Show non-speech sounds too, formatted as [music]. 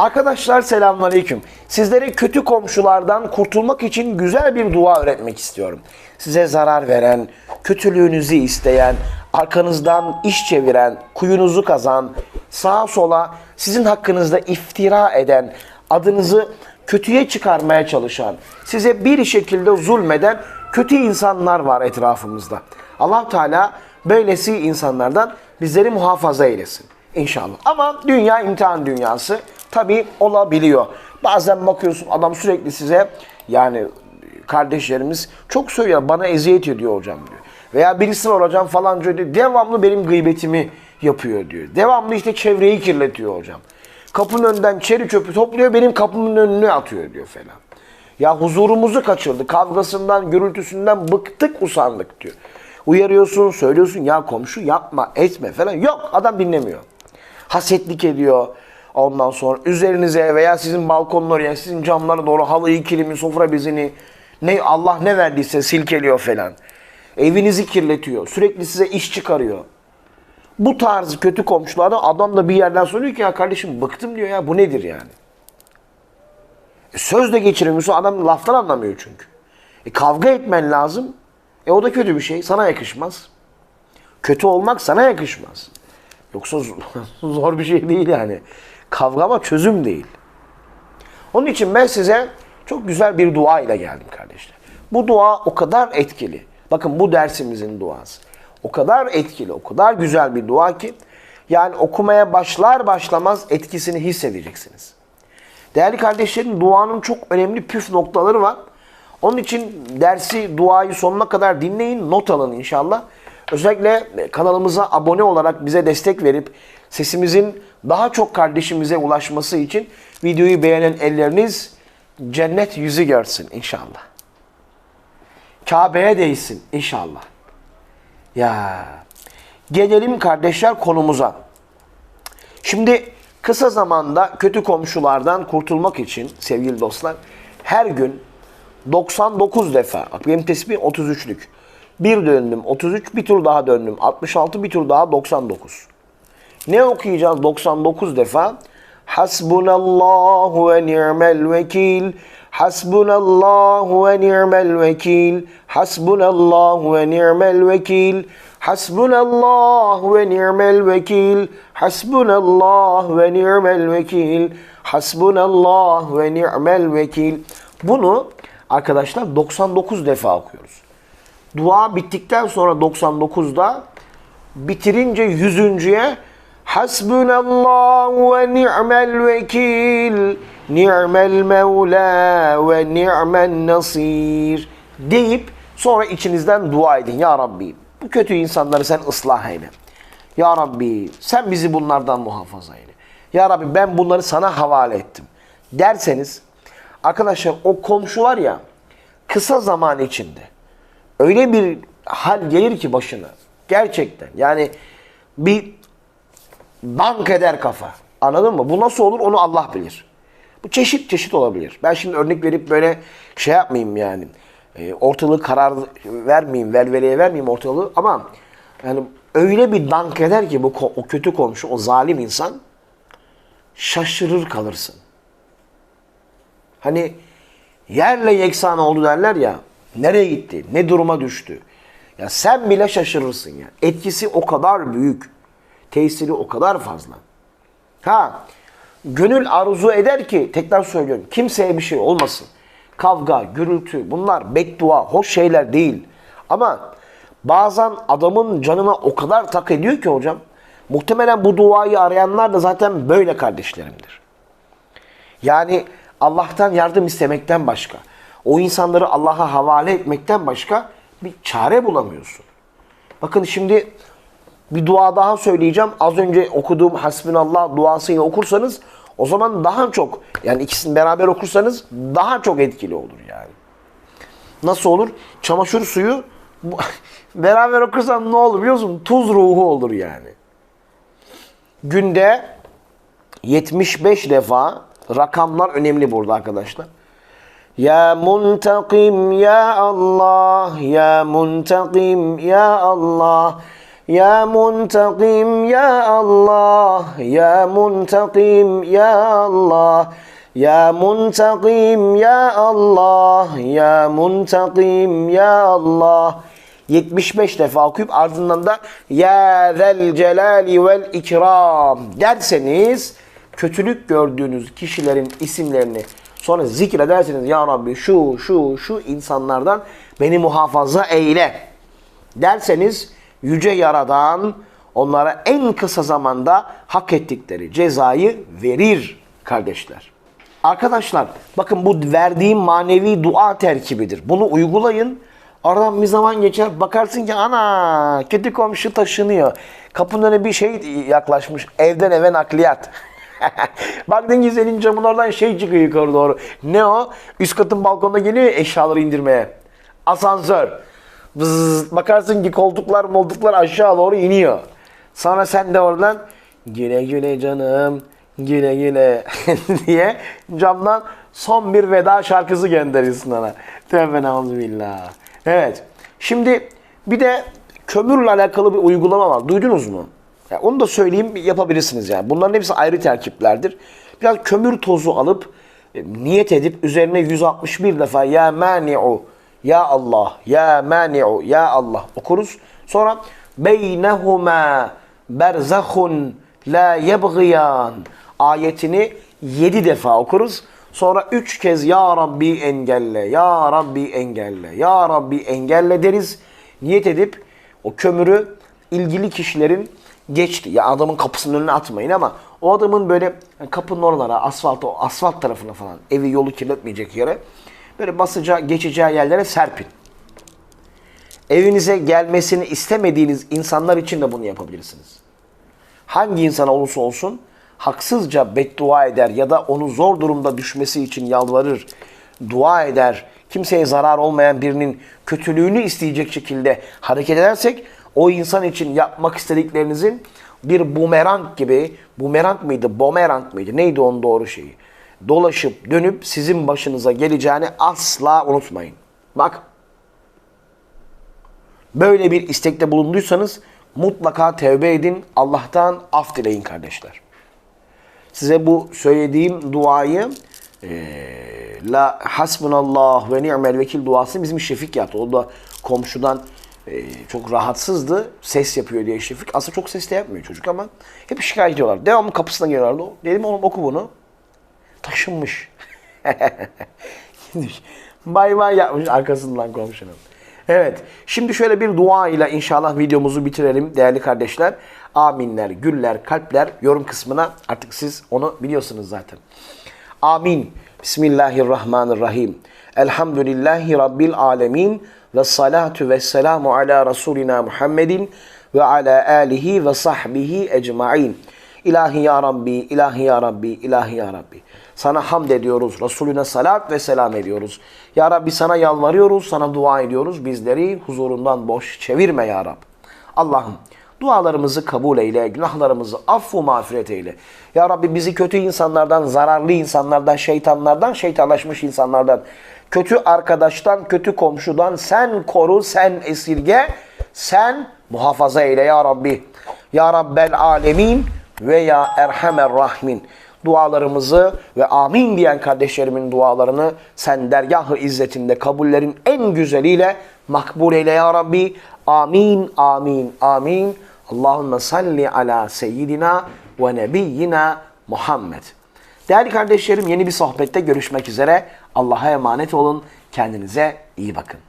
Arkadaşlar selamünaleyküm. Sizlere kötü komşulardan kurtulmak için güzel bir dua öğretmek istiyorum. Size zarar veren, kötülüğünüzü isteyen, arkanızdan iş çeviren, kuyunuzu kazan, sağa sola sizin hakkınızda iftira eden, adınızı kötüye çıkarmaya çalışan, size bir şekilde zulmeden kötü insanlar var etrafımızda. Allah Teala böylesi insanlardan bizleri muhafaza eylesin. İnşallah. Ama dünya imtihan dünyası. Tabi olabiliyor. Bazen bakıyorsun adam sürekli size yani kardeşlerimiz çok söylüyor bana eziyet ediyor hocam diyor. Veya birisi var hocam falan diyor. Devamlı benim gıybetimi yapıyor diyor. Devamlı işte çevreyi kirletiyor hocam. Kapının önünden çeri çöpü topluyor benim kapımın önüne atıyor diyor falan. Ya huzurumuzu kaçırdı. Kavgasından, gürültüsünden bıktık, usandık diyor. Uyarıyorsun, söylüyorsun ya komşu yapma, etme falan. Yok adam dinlemiyor. Hasetlik ediyor. Ondan sonra üzerinize veya sizin balkonun oraya, sizin camlara doğru halıyı, kilimi, sofra bezini ne Allah ne verdiyse silkeliyor falan. Evinizi kirletiyor. Sürekli size iş çıkarıyor. Bu tarz kötü komşulardan adam da bir yerden soruyor ki ya kardeşim bıktım diyor ya bu nedir yani? E, söz de geçiremiyorsun adam laftan anlamıyor çünkü. E, kavga etmen lazım. E o da kötü bir şey. Sana yakışmaz. Kötü olmak sana yakışmaz. Yoksa [laughs] zor bir şey değil yani. Kavga ama çözüm değil. Onun için ben size çok güzel bir dua ile geldim kardeşler. Bu dua o kadar etkili. Bakın bu dersimizin duası. O kadar etkili, o kadar güzel bir dua ki yani okumaya başlar başlamaz etkisini hissedeceksiniz. Değerli kardeşlerim duanın çok önemli püf noktaları var. Onun için dersi, duayı sonuna kadar dinleyin, not alın inşallah. Özellikle kanalımıza abone olarak bize destek verip sesimizin daha çok kardeşimize ulaşması için videoyu beğenen elleriniz cennet yüzü görsün inşallah. Kabe'ye değsin inşallah. Ya gelelim kardeşler konumuza. Şimdi kısa zamanda kötü komşulardan kurtulmak için sevgili dostlar her gün 99 defa, benim tespih 33'lük. Bir döndüm 33, bir tur daha döndüm 66, bir tur daha 99. Ne okuyacağız 99 defa? Hasbunallahu ve ni'mel vekil. Hasbunallahu ve ni'mel vekil. Hasbunallahu ve ni'mel vekil. Hasbunallahu ve ni'mel vekil. Hasbunallahu ve ni'mel vekil. Hasbunallahu ve ni'mel vekil. Bunu arkadaşlar 99 defa okuyoruz. Dua bittikten sonra 99'da bitirince 100.ye Hasbunallahu ve ni'mel vekil ni'mel mevla ve ni'men nasir deyip sonra içinizden dua edin. Ya Rabbi bu kötü insanları sen ıslah eyle. Ya Rabbi sen bizi bunlardan muhafaza eyle. Ya Rabbi ben bunları sana havale ettim. Derseniz arkadaşlar o komşu var ya kısa zaman içinde öyle bir hal gelir ki başına. Gerçekten yani bir dank eder kafa. Anladın mı? Bu nasıl olur onu Allah bilir. Bu çeşit çeşit olabilir. Ben şimdi örnek verip böyle şey yapmayayım yani. E, ortalığı karar vermeyeyim, velveleye vermeyeyim ortalığı ama yani öyle bir dank eder ki bu o kötü komşu, o zalim insan şaşırır kalırsın. Hani yerle yeksan oldu derler ya. Nereye gitti? Ne duruma düştü? Ya sen bile şaşırırsın ya. Etkisi o kadar büyük. Tesiri o kadar fazla. Ha, gönül arzu eder ki tekrar söylüyorum. Kimseye bir şey olmasın. Kavga, gürültü bunlar beddua, hoş şeyler değil. Ama bazen adamın canına o kadar tak ediyor ki hocam. Muhtemelen bu duayı arayanlar da zaten böyle kardeşlerimdir. Yani Allah'tan yardım istemekten başka, o insanları Allah'a havale etmekten başka bir çare bulamıyorsun. Bakın şimdi bir dua daha söyleyeceğim. Az önce okuduğum Hasbinallah duasıyla okursanız o zaman daha çok yani ikisini beraber okursanız daha çok etkili olur yani. Nasıl olur? Çamaşır suyu [laughs] beraber okursan ne olur biliyor musun? Tuz ruhu olur yani. Günde 75 defa rakamlar önemli burada arkadaşlar. Ya muntakim ya Allah. Ya muntakim ya Allah. Ya muntakim ya Allah. Ya muntakim ya Allah. Ya muntakim ya Allah. Ya muntakim ya Allah. 75 defa okuyup ardından da Ya zel celali vel ikram. derseniz kötülük gördüğünüz kişilerin isimlerini sonra zikrederseniz Ya Rabbi şu şu şu insanlardan beni muhafaza eyle derseniz yüce yaradan onlara en kısa zamanda hak ettikleri cezayı verir kardeşler. Arkadaşlar bakın bu verdiğim manevi dua terkibidir. Bunu uygulayın. Aradan bir zaman geçer bakarsın ki ana kötü komşu taşınıyor. Kapının önüne bir şey yaklaşmış. Evden eve nakliyat. Baktın ki senin camın oradan şey çıkıyor yukarı doğru. Ne o? Üst katın balkonda geliyor ya eşyaları indirmeye. Asansör. Bzzz, bakarsın ki koltuklar molduklar aşağı doğru iniyor. Sonra sen de oradan güle güle canım güle güle [laughs] diye camdan son bir veda şarkısı gönderirsin ona. Tövbe billah. Evet. Şimdi bir de kömürle alakalı bir uygulama var. Duydunuz mu? Ya onu da söyleyeyim yapabilirsiniz yani. Bunların hepsi ayrı terkiplerdir. Biraz kömür tozu alıp e, niyet edip üzerine 161 defa ya mani'u ya Allah ya mani'u ya Allah okuruz. Sonra beynehuma berzahun la yebgiyan ayetini 7 defa okuruz. Sonra 3 kez ya Rabbi engelle, ya Rabbi engelle, ya Rabbi engelle deriz. Niyet edip o kömürü ilgili kişilerin geçti. Ya adamın kapısının önüne atmayın ama o adamın böyle kapının oralara, asfalt, asfalt tarafına falan evi yolu kirletmeyecek yere böyle basacağı, geçeceği yerlere serpin. Evinize gelmesini istemediğiniz insanlar için de bunu yapabilirsiniz. Hangi insan olursa olsun haksızca beddua eder ya da onu zor durumda düşmesi için yalvarır, dua eder, kimseye zarar olmayan birinin kötülüğünü isteyecek şekilde hareket edersek o insan için yapmak istediklerinizin bir bumerang gibi, bumerang mıydı, bomerang mıydı, neydi onun doğru şeyi? Dolaşıp dönüp sizin başınıza geleceğini asla unutmayın. Bak, böyle bir istekte bulunduysanız mutlaka tevbe edin, Allah'tan af dileyin kardeşler. Size bu söylediğim duayı La hasbunallah ve ni'mel vekil duası bizim Şefik yaptı. O da komşudan e, çok rahatsızdı. Ses yapıyor diye Şefik. Aslında çok ses de yapmıyor çocuk ama hep şikayet ediyorlar. Devamlı kapısına geliyorlardı. Dedim oğlum oku bunu. Taşınmış. [laughs] bay bay yapmış arkasından komşunun. Evet. Şimdi şöyle bir dua ile inşallah videomuzu bitirelim değerli kardeşler. Aminler, güller, kalpler yorum kısmına artık siz onu biliyorsunuz zaten. Amin. Bismillahirrahmanirrahim. Elhamdülillahi Rabbil alemin. Ve salatu ve selamu ala Resulina Muhammedin ve ala alihi ve sahbihi ecmain. İlahi ya Rabbi, ilahi ya Rabbi, ilahi ya Rabbi. Sana hamd ediyoruz. Resulüne salat ve selam ediyoruz. Ya Rabbi sana yalvarıyoruz, sana dua ediyoruz. Bizleri huzurundan boş çevirme ya Rabbi. Allah'ım dualarımızı kabul eyle, günahlarımızı affu mağfiret eyle. Ya Rabbi bizi kötü insanlardan, zararlı insanlardan, şeytanlardan, şeytanlaşmış insanlardan, kötü arkadaştan, kötü komşudan sen koru, sen esirge, sen muhafaza eyle ya Rabbi. Ya Rabbel alemin ve ya Erhamer Rahmin. Dualarımızı ve amin diyen kardeşlerimin dualarını sen dergah-ı izzetinde kabullerin en güzeliyle makbul eyle ya Rabbi. Amin, amin, amin. Allahümme salli ala seyyidina ve nebiyyina Muhammed. Değerli kardeşlerim yeni bir sohbette görüşmek üzere. Allah'a emanet olun. Kendinize iyi bakın.